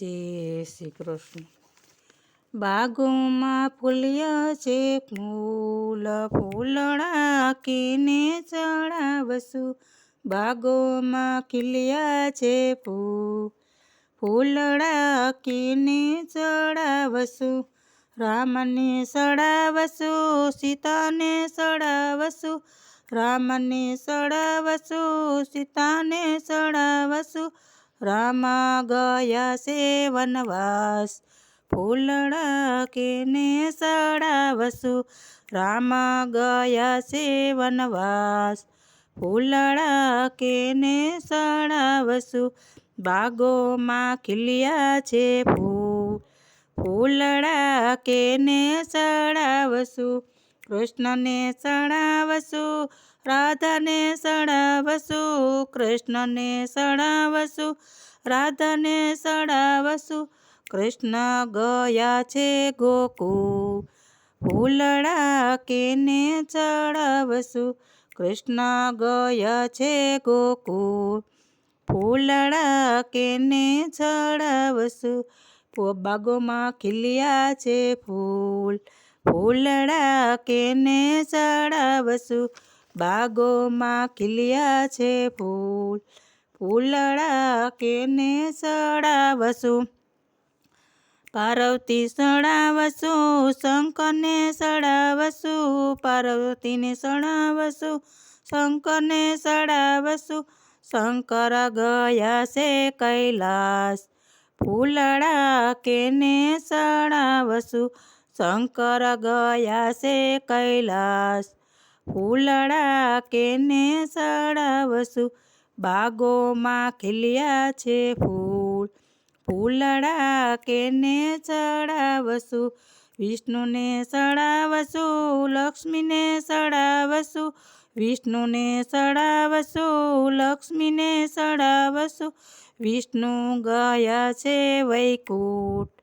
જય શ્રી કૃષ્ણ. બાગોમાં ફૂલ્યા છે, ફૂલ ફૂલડા કીને ચડાવશું. બાગોમાં ખીલ્યા છે, ફૂલ ફૂલડા કીને ચડાવશું. રામને સડાવશું, સીતાને સડાવશું. રામને સડાવશું, સીતાને સડાવશું. રામા ગયા છે વનવાસ. ફૂલડા કેને સડાવસુ? રામા ગયા છે વનવાસ. ફૂલડા કેને સડાવસુ? બાગોમાં ખીલ્યા છે ફૂલ. ફૂલડા કેને સડાવશું કૃષ્ણને સણાવશું રાધાને સણાવશું કૃષ્ણને સણાવશું રાધાને સણાવશું કૃષ્ણ ગયા છે ગોકુળ. ફૂલડા કેને ચડાવશું કૃષ્ણ ગયા છે ગોકુળ. ફૂલડા કેને ચડાવશું બાગોમાં ખીલ્યા છે ફૂલ. ફૂલડા કેને ચડાવશું? બાગોમાં ખીલ્યા છે ફૂલ. ફૂલડા કેને ચડાવશું? પાર્વતી સડાવશું શંકરને સડાવશું પાર્વતીને સડાવશું શંકરને સડાવશું શંકર ગયા છે કૈલાસ. ફૂલડા કેને સડાવશું શંકર ગયા છે કૈલાસ. ફૂલડા કેને સડાવશું બાગોમાં ખીલ્યા છે ફૂલ. ફૂલડા કેને ચડાવશું વિષ્ણુને સડાવશું લક્ષ્મીને સડાવશું વિષ્ણુને સડાવશું લક્ષ્મીને સડાવશું વિષ્ણુ ગયા છે વૈકુંઠ.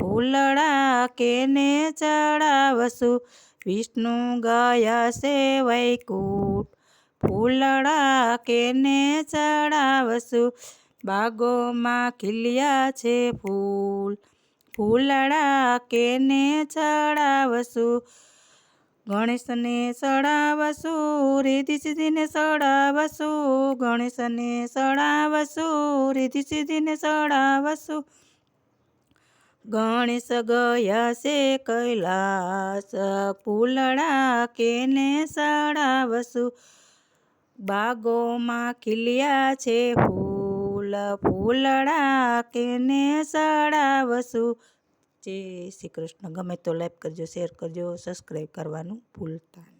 ફૂલડા કેને ચડાવશું? વિષ્ણુ ગયા છે વૈકુટ ફૂલડા કેને ચડાવશું? બાગોમાં ખીલ્યા છે ફૂલ. ફૂલડા કેને ચડાવશું? ગણેશને ચડાવશું રીધિ સિદ્ધિને ચડાવશું, ગણેશને ચડાવશું રીધિ સિદ્ધિને ચડાવશું. ગણેશ ગયા છે કૈલાસ ફૂલડા કેને સડાવશું બાગોમાં ખીલ્યા છે ફૂલ, ફૂલડા કેને સડાવશું જય શ્રી કૃષ્ણ. ગમે તો લાઈક કરજો શેર કરજો સબસ્ક્રાઈબ કરવાનું ભૂલતા નહીં